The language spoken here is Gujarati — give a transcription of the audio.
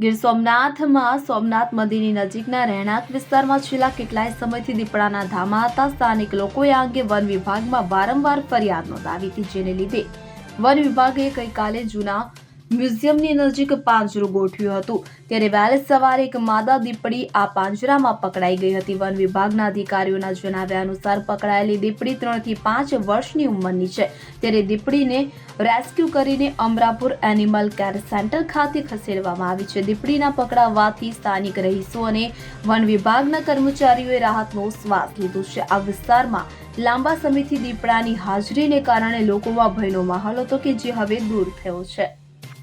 ગીર સોમનાથમાં સોમનાથ મંદિરની નજીકના રહેણાંક વિસ્તારમાં છેલ્લા કેટલાય સમયથી દીપડાના ધામા હતા. સ્થાનિક લોકોએ આ અંગે વન વિભાગમાં વારંવાર ફરિયાદ નોંધાવી હતી, જેને લીધે વન વિભાગે ગઈકાલે જૂના મ્યુઝિયમની નજીક પાંજરું ગોઠવ્યું હતું. ત્યારે વહેલી સવારે એક માદા દીપડી આ પાંજરામાં પકડાઈ ગઈ હતી. વન વિભાગના અધિકારીઓના જણાવ્યા અનુસાર પકડાયેલી દીપડી ત્રણથી પાંચ વર્ષની ઉંમરની છે. ત્યારે દીપડીને રેસ્ક્યુ કરીને અમરાપુર એનિમલ કેર સેન્ટર ખાતે ખસેડવામાં આવી છે. દીપડીના પકડાવવાથી સ્થાનિક રહીશો અને વન વિભાગના કર્મચારીઓએ રાહતનો શ્વાસ લીધો છે. આ વિસ્તારમાં લાંબા સમયથી દીપડાની હાજરીને કારણે લોકોમાં ભયનો માહોલ હતો કે જે હવે દૂર થયો છે.